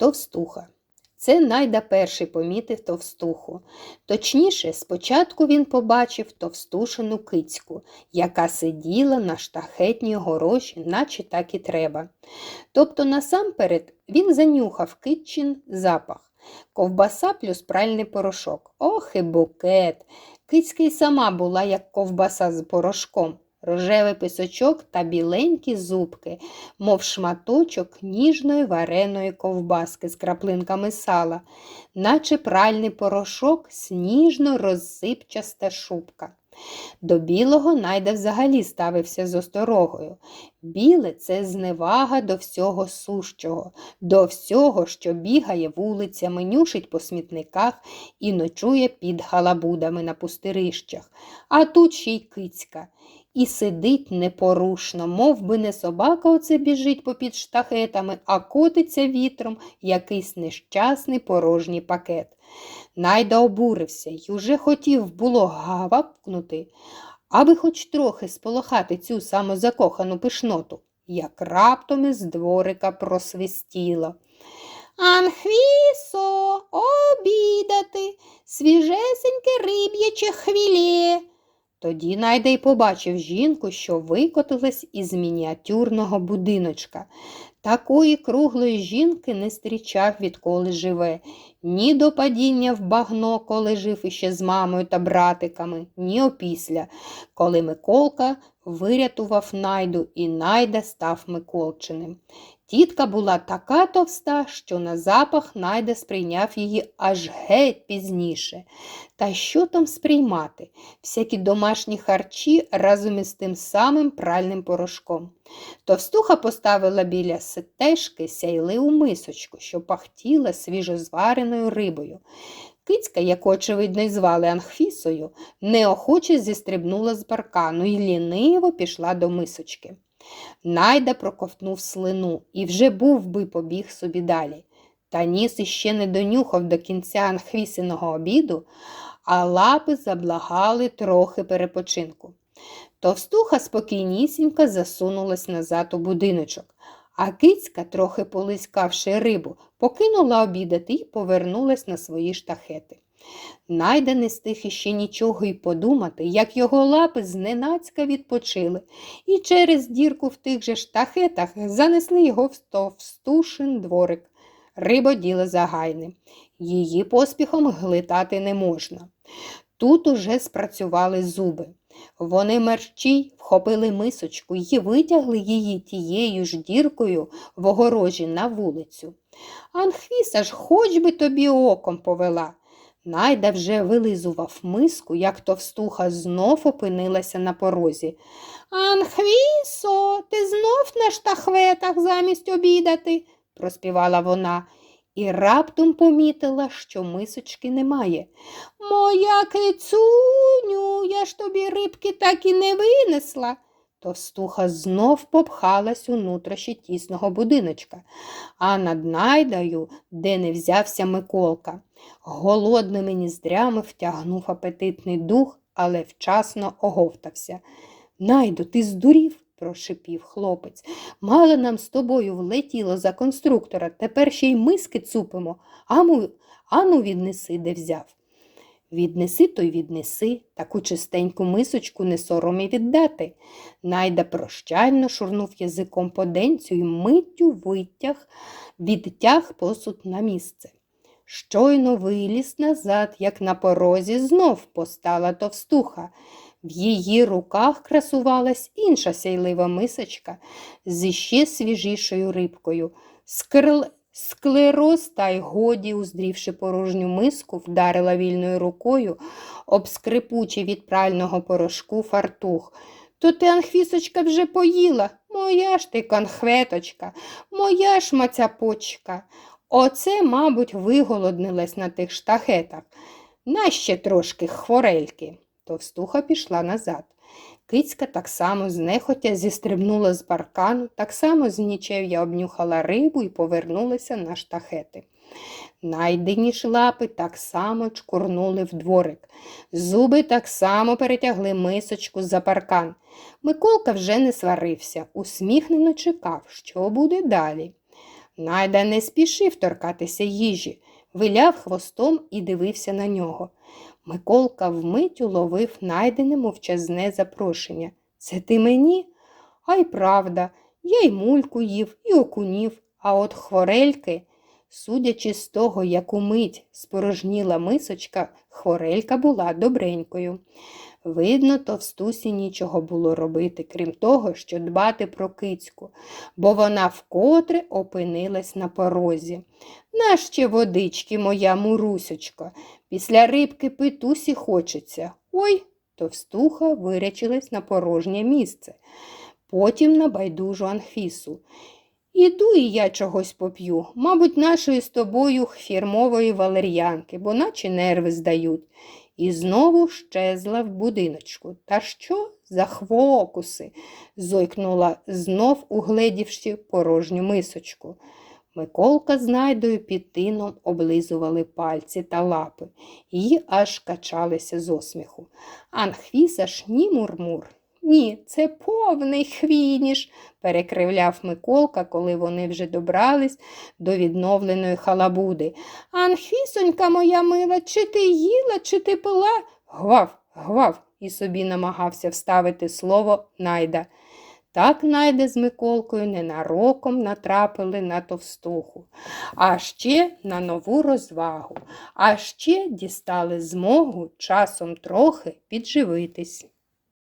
Товстуха. Це найда перший помітив товстуху. Точніше, спочатку він побачив товстушину кицьку, яка сиділа на штахетній гороші, наче так і треба. Тобто, насамперед, він занюхав китчин запах. Ковбаса плюс пральний порошок. Ох і букет! Кицька й сама була, як ковбаса з порошком. Рожевий писочок та біленькі зубки, мов шматочок ніжної вареної ковбаски з краплинками сала, наче пральний порошок, сніжно розсипчаста шубка. До білого найда взагалі ставився з осторогою. Біле це зневага до всього сущого, до всього, що бігає вулицями, нюшить по смітниках і ночує під галабудами на пустирищах. А тут ще й кицька. І сидить непорушно, мов би не собака оце біжить попід штахетами, а котиться вітром якийсь нещасний порожній пакет. Найда обурився й уже хотів було гавкнути, аби хоч трохи сполохати цю самозакохану пишноту, як раптом із дворика просвистіло. Анхвісо, обідати, свіжесеньке риб'яче хвілє. Тоді найда й побачив жінку, що викотилась із мініатюрного будиночка. Такої круглої жінки не зустрічав, відколи живе, ні до падіння в багно, коли жив іще з мамою та братиками, ні опісля, коли Миколка вирятував найду і найда став Миколчиним. Тітка була така товста, що на запах найда сприйняв її аж геть пізніше. Та що там сприймати? Всякі домашні харчі разом із тим самим пральним порошком. Товстуха поставила біля сетешки сяйливу мисочку, що пахтіла свіжозвареною рибою. Кицька, яку, очевидно, звали Анхфісою, неохоче зістрибнула з паркану і ліниво пішла до мисочки. Найда проковтнув слину і вже був би побіг собі далі. Та ніс іще не донюхав до кінця анхвісиного обіду, а лапи заблагали трохи перепочинку. Товстуха спокійнісінько засунулась назад у будиночок, а кицька, трохи полискавши рибу, покинула обідати і повернулась на свої штахети. Найда не стиг іще нічого й подумати, як його лапи зненацька відпочили, і через дірку в тих же штахетах занесли його в товстушин дворик. Риба діло загайне. Її поспіхом глитати не можна. Тут уже спрацювали зуби. Вони мерщій вхопили мисочку і витягли її тією ж діркою в огорожі на вулицю. Анхвіса ж хоч би тобі оком повела. Найда вже вилизував миску, як товстуха знов опинилася на порозі. Анхвісо, ти знов на штахветах замість обідати, проспівала вона і раптом помітила, що мисочки немає. Моя кицуню, я ж тобі рибки так і не винесла. Товстуха знов попхалась у нутрощі тісного будиночка, а над найдою, де не взявся Миколка. Голодними ніздрями втягнув апетитний дух, але вчасно оговтався. Найду, ти здурів, прошипів хлопець. Мало нам з тобою влетіло за конструктора, тепер ще й миски цупимо, Аму, ану віднеси, де взяв. Віднеси, то й віднеси, таку чистеньку мисочку не соромі віддати. Найда прощально шурнув язиком по денцю і миттю витяг, відтяг посуд на місце. Щойно виліз назад, як на порозі, знов постала товстуха. В її руках красувалась інша сяйлива мисочка з іще свіжішою рибкою. Скрл... Склероз та й годі, уздрівши порожню миску, вдарила вільною рукою об скрипучий від прального порошку фартух. То ти, Анхвісочка, вже поїла. Моя ж ти конхветочка, моя ж мацяпочка. Оце, мабуть, виголоднилась на тих штахетах. Наще трошки хворельки. Товстуха пішла назад. Кицька так само знехотя зістрибнула з паркану, так само з нічев'я обнюхала рибу і повернулася на штахети. Найдені ж лапи так само чкурнули в дворик. Зуби так само перетягли мисочку за паркан. Миколка вже не сварився, усміхнено чекав, що буде далі. Найда не спішив торкатися їжі, виляв хвостом і дивився на нього. Миколка вмить уловив найдене мовчазне запрошення. Це ти мені? А й правда, я й мульку їв, і окунів, а от хворельки, судячи з того, яку мить спорожніла мисочка, хворелька була добренькою. Видно, товстусі нічого було робити, крім того, що дбати про кицьку, бо вона вкотре опинилась на порозі. Наще водички, моя мурусечко, після рибки питусі хочеться. Ой, товстуха вирячилась на порожнє місце, потім на байдужу Анфісу. Іду і я чогось поп'ю, мабуть, нашої з тобою фірмової валер'янки, бо наче нерви здають. І знову щезла в будиночку. Та що за хвокуси? зойкнула, знов угледівши порожню мисочку. Миколка з найдою під тином облизували пальці та лапи, і аж качалися з осміху. Анхвіса ж ні мурмур. Ні, це повний хвініш, перекривляв Миколка, коли вони вже добрались до відновленої халабуди. Анхвісонька моя мила, чи ти їла, чи ти пила? Гвав, гвав, і собі намагався вставити слово найда. Так найде з Миколкою ненароком натрапили на товстуху, а ще на нову розвагу, а ще дістали змогу часом трохи підживитись.